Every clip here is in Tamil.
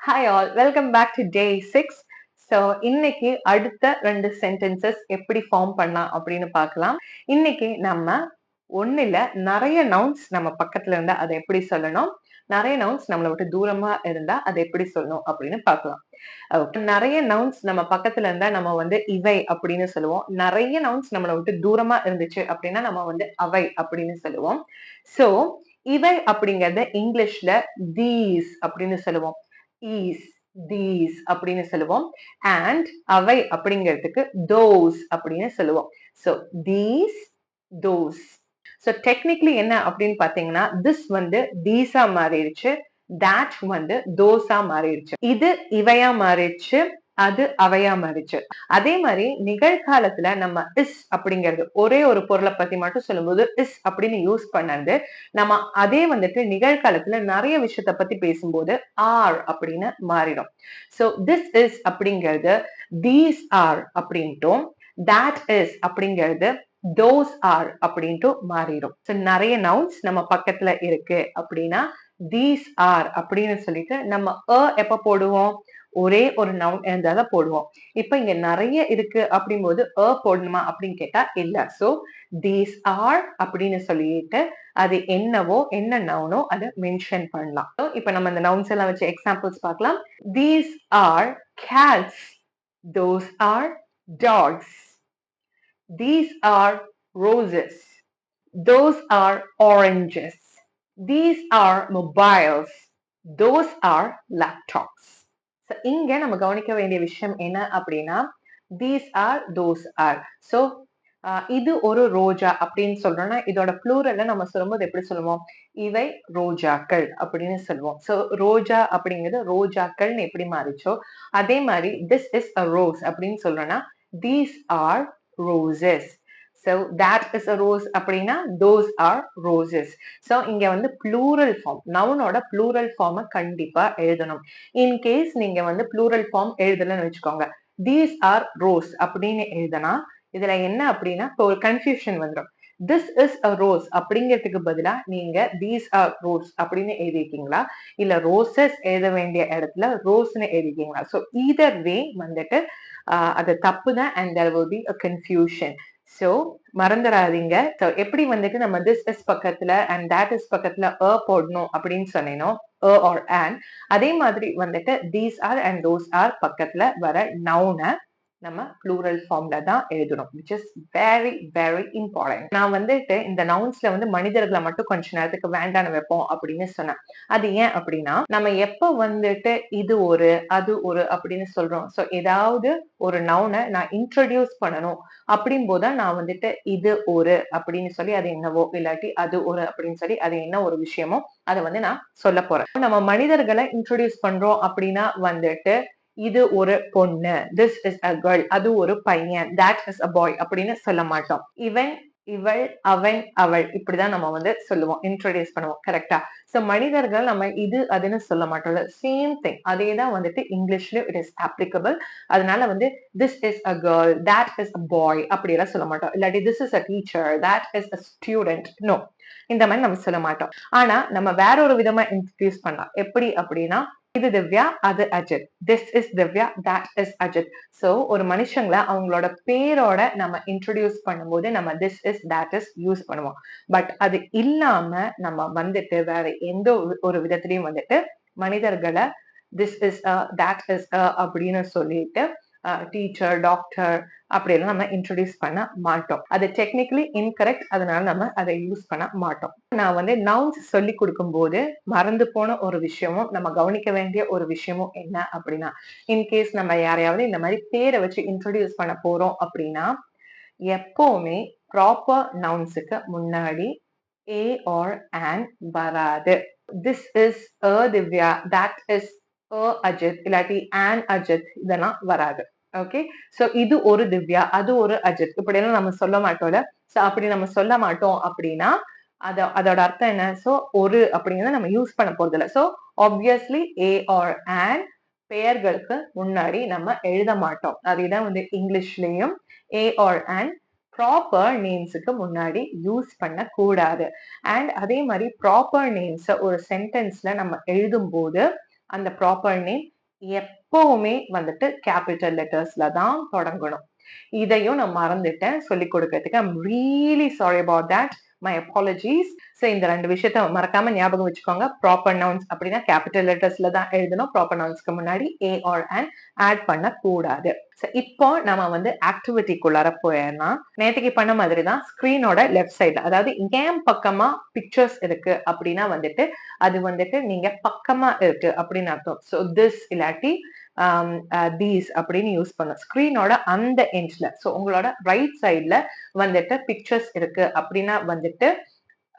Hi all welcome back to day six so இன்னைக்கு அடுத்த ரெண்டு சென்டென்சஸ் எப்படி ஃபார்ம் பண்ணலாம் அப்படின்னு பார்க்கலாம். இன்னைக்கு நம்ம ஒண்ணுல நிறைய நவுன்ஸ் நம்ம பக்கத்துல இருந்தா அதை எப்படி சொல்லணும்? நிறைய நவுன்ஸ் நம்மளை விட்டு தூரமா இருந்தா அதை எப்படி சொல்லணும் அப்படின்னு பார்க்கலாம். நிறைய நவுன்ஸ் நம்ம பக்கத்துல இருந்தா நம்ம வந்து இவை அப்படின்னு சொல்லுவோம். நிறைய நவுன்ஸ் நம்மளை விட்டு தூரமா இருந்துச்சு அப்படின்னா நம்ம வந்து அவை அப்படின்னு சொல்லுவோம். சோ இவை அப்படிங்கறத இங்கிலீஷ்ல தீஸ் அப்படின்னு சொல்லுவோம். ஈஸ் தீஸ் அப்படின்னு சொல்லுவோம். அண்ட் அவை அப்படிங்கிறதுக்கு தோஸ் அப்படின்னு சொல்லுவோம். So these those so technically என்ன அப்படின்னு பார்த்தீங்கன்னா திஸ் வந்து தீஸா மாறிடுச்சு. தேட் வந்து தோசா மாறிடுச்சு. இது இவையா மாறிடுச்சு. அது அவையா மாறிச்சு. அதே மாதிரி நிகழ்காலத்துல நம்ம இஸ் அப்படிங்கிறது ஒரே ஒரு பொருளை பத்தி மட்டும் சொல்லும்போது இஸ் அப்படின்னு யூஸ் பண்ணது நம்ம அதே வந்துட்டு நிகழ்காலத்துல நிறைய விஷயத்த பத்தி பேசும்போது ஆர் அப்படின்னு மாறிடும். சோ திஸ் இஸ் அப்படிங்கிறது தீஸ் ஆர் அப்படின்ட்டும் தேட் இஸ் அப்படிங்கிறது தோஸ் ஆர் அப்படின்ட்டு மாறிடும். ஸோ நிறைய நவுன்ஸ் நம்ம பக்கத்துல இருக்கு அப்படின்னா தீஸ் ஆர் அப்படின்னு சொல்லிட்டு நம்ம அ எப்ப போடுவோம்? ஒரே ஒரு நவுன் இருந்தாதான் போடுவோம். இப்ப இங்க நிறைய இருக்கு அப்படிங்கும்போது அ போடணுமா அப்படின்னு கேட்டா இல்ல. சோ தீஸ் ஆர் அப்படின்னு சொல்லிட்டு அது என்னவோ என்ன நவுனோ அதை மென்ஷன் பண்ணலாம். இப்போ நம்ம இந்த நவுன்ஸ் எல்லாம் வச்சு எக்ஸாம்பிள்ஸ் பார்க்கலாம். These are cats those are dogs these are roses those are oranges these are mobiles those are laptops இங்க நம்ம கவனிக்க வேண்டிய விஷயம் என்ன அப்படின்னா these are those are so இது ஒரு ரோஜா அப்படின்னு சொல்றோம்னா இதோட ப்ளூரல்ல நம்ம சொல்லும்போது எப்படி சொல்லுவோம்? இவை ரோஜாக்கள் அப்படின்னு சொல்லுவோம். சோ ரோஜா அப்படிங்கிறது ரோஜாக்கள்னு எப்படி மாறிச்சோ அதே மாதிரி திஸ் இஸ் அ ரோஸ் அப்படின்னு சொல்றோம்னா these are roses so that is a rose அப்படின்னா those are roses. So இங்க வந்து plural form நவுனோட plural ஃபார்மை கண்டிப்பா எழுதணும். இன்கேஸ் நீங்க வந்து plural ஃபார்ம் எழுதலன்னு வச்சுக்கோங்க. These are rose அப்படின்னு எழுதனா இதுல என்ன அப்படின்னா இப்போ ஒரு கன்ஃபியூஷன் வந்துடும் this is a rose அப்படிங்கிறதுக்கு பதிலா நீங்க these are rose அப்படின்னு எழுதிருக்கீங்களா? இல்ல roses எழுத வேண்டிய இடத்துல ரோஸ்னு எழுதிருக்கீங்களா? ஸோ either வே வந்துட்டு அது தப்பு தான் and there will be a confusion. So மறந்துடாதீங்க எப்படி வந்துட்டு நம்ம திஸ் இஸ் பக்கத்துல அண்ட் தேட் இஸ் பக்கத்துல அ போடணும் அப்படின்னு சொன்னேனோ அ ஆர் அதே மாதிரி வந்துட்டு these are and those are பக்கத்துல வர நவுனை நம்ம ப்ளூரல் ஃபார்ம்ல தான் எழுதணும் which is very very important நான் வந்துட்டு இந்த நவுன்ஸ்ல வந்து மனிதர்களை மட்டும் கொஞ்ச நேரத்துக்கு வேண்டான வைப்போம் அப்படின்னு சொன்னேன். அது ஏன் அப்படின்னா நம்ம எப்ப வந்துட்டு இது ஒரு அது ஒரு அப்படின்னு சொல்றோம். ஸோ ஏதாவது ஒரு நவுனை நான் இன்ட்ரடியூஸ் பண்ணணும். அப்படின் போதுதான் நான் வந்துட்டு இது ஒரு அப்படின்னு சொல்லி அது என்னவோ இல்லாட்டி அது ஒரு அப்படின்னு சொல்லி அது என்ன ஒரு விஷயமோ அதை வந்து நான் சொல்ல போறேன். நம்ம மனிதர்களை இன்ட்ரடியூஸ் பண்றோம் அப்படின்னா வந்துட்டு இது ஒரு பொண்ணு. திஸ் இஸ் அ கேர்ள் அது ஒரு பையன். தட் இஸ் அ பாய் அப்படின்னு சொல்ல மாட்டோம். இவன் இவள் அவன் அவள். இப்படிதான் நம்ம வந்து சொல்லுவோம். இன்ட்ரடியூஸ் பண்ணுவோம். கரெக்டா சோ மனிதர்கள் நம்ம இது அதுன்னு சொல்ல மாட்டோம். சேம் திங் அதே தான் வந்துட்டு இங்கிலீஷ்லயும் இட் இஸ் அப்ளிகபிள் அதனால வந்து this is a girl that is a boy அப்படி எல்லாம் சொல்ல மாட்டோம். இல்லாட்டி this is a teacher that is a student no இந்த மாதிரி நம்ம சொல்ல மாட்டோம். ஆனா நம்ம வேற ஒரு விதமா இன்ட்ரடியூஸ் பண்ணலாம். எப்படி அப்படின்னா இது திவ்யா அது Ajith. This is Divya that is Ajith. So ஒரு மனுஷங்களை அவங்களோட பேரோட நம்ம இன்ட்ரடியூஸ் பண்ணும்போது நம்ம this is that is use பண்ணுவோம். பட் அது இல்லாம நம்ம வந்துட்டு வேற எந்த ஒரு- ஒரு விதத்திலையும் வந்துட்டு மனிதர்களை திஸ் இஸ் தட் இஸ் அப்படின்னு சொல்லிட்டு டீச்சர் டாக்டர் அப்படியெல்லாம் நம்ம இன்ட்ரடியூஸ் பண்ண மாட்டோம். அது டெக்னிக்கலி இன்கரெக்ட் அதனால நம்ம அதை யூஸ் பண்ண மாட்டோம். நான் வந்து நவுன்ஸ் சொல்லி கொடுக்கும்போது மறந்து போன ஒரு விஷயமும் நம்ம கவனிக்க வேண்டிய ஒரு விஷயமும் என்ன அப்படின்னா இன்கேஸ் நம்ம யாரையாவது இந்த மாதிரி பேரை வச்சு இன்ட்ரடியூஸ் பண்ண போறோம் அப்படின்னா எப்பவுமே ப்ராப்பர் நவுன்ஸுக்கு முன்னாடி ஏ ஆர் ஆன் வராது. This is a Divya that is a Ajith இல்லாட்டி ஆன் அஜித் இதெல்லாம் வராது. ஓகே சோ இது ஒரு திவ்யா அது ஒரு அஜித். இப்படியெல்லாம் நம்ம சொல்ல மாட்டோம்ல? சோ அப்படி நம்ம சொல்ல மாட்டோம் அப்படின்னா அத அதோட அர்த்தம் என்ன? சோ ஒரு அப்படிங்கிறத நம்ம யூஸ் பண்ண போறது இல்லை so obviously a or an பெயர்களுக்கு முன்னாடி நம்ம எழுத மாட்டோம். அதுதான் வந்து இங்கிலீஷ்லயும். ஏ ஆர் ஆன் ப்ராப்பர் நேம்ஸுக்கு முன்னாடி யூஸ் பண்ண கூடாது அண்ட் அதே மாதிரி ப்ராப்பர் நேம்ஸை ஒரு சென்டென்ஸ்ல நம்ம எழுதும் போது அந்த ப்ராப்பர் நேம் எப்பவுமே வந்துட்டு கேபிட்டல் லெட்டர்ஸ்ல தான் தொடங்கணும். இதையும் நான் மறந்துட்டேன். சொல்லி கொடுக்கறதுக்கு I'm really sorry about that my apologies so இந்த ரெண்டு விஷயத்த மறக்காம ஞாபகம் வச்சுக்கோங்க. ப்ராப்பர் நவுன்ஸ் அப்படின்னா கேபிட்டல் லெட்டர்ஸ்ல தான் எழுதணும். ப்ராப்பர் நவுன்ஸ்க்கு முன்னாடி ஏ ஆர் அண்ட் ஆட் பண்ண கூடாது ஸோ இப்போ நம்ம வந்து ஆக்டிவிட்டிக்குள்ளார போயிடலாம். நேற்றுக்கு பண்ண மாதிரி தான் ஸ்க்ரீனோட லெஃப்ட் சைட்ல அதாவது ஏன் பக்கமா பிக்சர்ஸ் இருக்கு அப்படின்னா வந்துட்டு அது வந்துட்டு நீங்க பக்கமா இருக்கு அப்படின்னு அர்த்தம். ஸோ திஸ் இல்லாட்டி Um, uh, தீஸ் அப்படின்னு யூஸ் பண்ணும் ஸ்க்ரீனோட அந்த எண்ட்ஸ்ல ஸோ உங்களோட ரைட் சைட்ல வந்துட்டு பிக்சர்ஸ் இருக்கு அப்படின்னா வந்துட்டு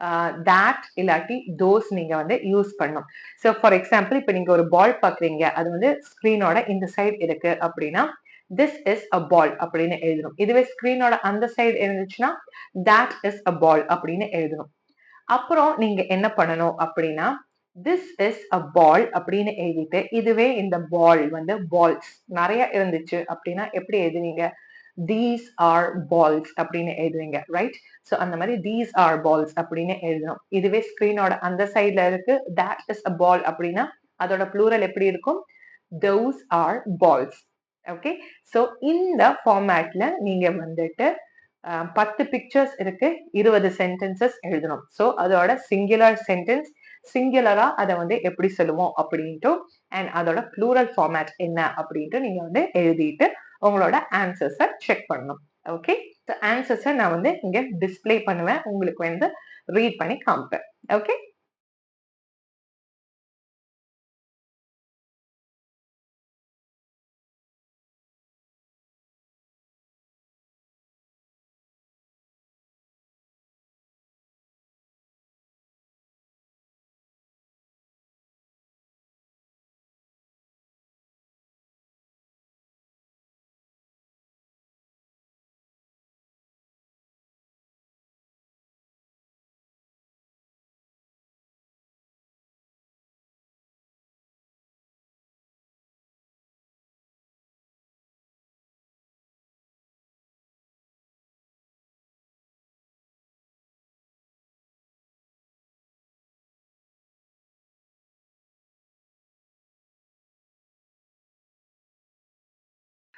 uh, தேட் இல்லாட்டி தோஸ் நீங்க வந்து யூஸ் பண்ணும் ஸோ ஃபார் எக்ஸாம்பிள் இப்போ நீங்க ஒரு பால் பாக்குறீங்க. அது வந்து ஸ்க்ரீனோட இந்த சைடு இருக்கு அப்படின்னா திஸ் இஸ் அ பால் அப்படின்னு எழுதணும். இதுவே ஸ்க்ரீனோட அந்த சைடு இருந்துச்சுன்னா தேட் இஸ் அ பால் அப்படின்னு எழுதணும். அப்புறம் நீங்க என்ன பண்ணணும் அப்படின்னா திஸ் இஸ் அ பால் அப்படின்னு எழுதிட்டு இதுவே இந்த பால் வந்து பால்ஸ் நிறைய இருந்துச்சு அப்படின்னா எப்படி எழுதுவீங்க? தீஸ் ஆர் பால்ஸ் அப்படின்னு எழுதுவீங்க ரைட் ஸோ அந்த மாதிரி தீஸ் ஆர் பால்ஸ் அப்படின்னு எழுதணும். இதுவே ஸ்க்ரீனோட அந்த சைட்ல இருக்கு. தேட் இஸ் அ பால் அப்படின்னா அதோட ப்ளூரல் எப்படி இருக்கும்? Those are balls okay so இந்த ஃபார்மேட்ல நீங்க வந்துட்டு பத்து பிக்சர்ஸ் இருக்கு. இருபது சென்டென்சஸ் எழுதணும். ஸோ அதோட சிங்குலர் சென்டென்ஸ் சிங்குலரா அதை வந்து எப்படி சொல்லுவோம் அப்படின்ட்டு அண்ட் அதோட ப்ளூரல் ஃபார்மேட் என்ன அப்படின்ட்டு நீங்க வந்து எழுதிட்டு உங்களோட ஆன்சர்ஸை செக் பண்ணணும். ஓகே ஸோ ஆன்சர்ஸை நான் வந்து இங்க டிஸ்பிளே பண்ணுவேன். உங்களுக்கு வந்து ரீட் பண்ணி காமிப்பேன். ஓகே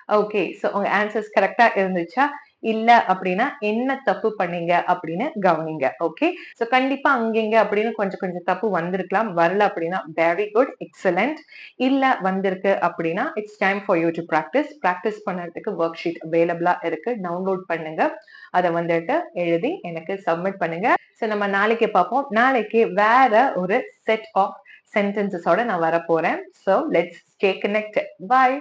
ஓகே ஸோ உங்க ஆன்சர்ஸ் கரெக்டா இருந்துச்சா? இல்ல அப்படின்னா என்ன தப்பு பண்ணீங்க அப்படின்னு கவனிங்க ஓகே ஸோ கண்டிப்பா அங்கங்க அப்படின்னு கொஞ்சம் கொஞ்சம் தப்பு வந்திருக்கலாம். வரல அப்படின்னா வெரி குட் எக்ஸலண்ட் இல்ல வந்திருக்கு அப்படின்னா it's time for you to practice practice பண்ணுறதுக்கு ஒர்க் ஷீட் அவைலபிளா இருக்கு. டவுன்லோட் பண்ணுங்க. அதை வந்துட்டு எழுதி எனக்கு சப்மிட் பண்ணுங்க. ஸோ நம்ம நாளைக்கு பார்ப்போம். நாளைக்கு வேற ஒரு செட் ஆஃப் சென்டென்சஸோட நான் வரப்போறேன். So let's stay connect bye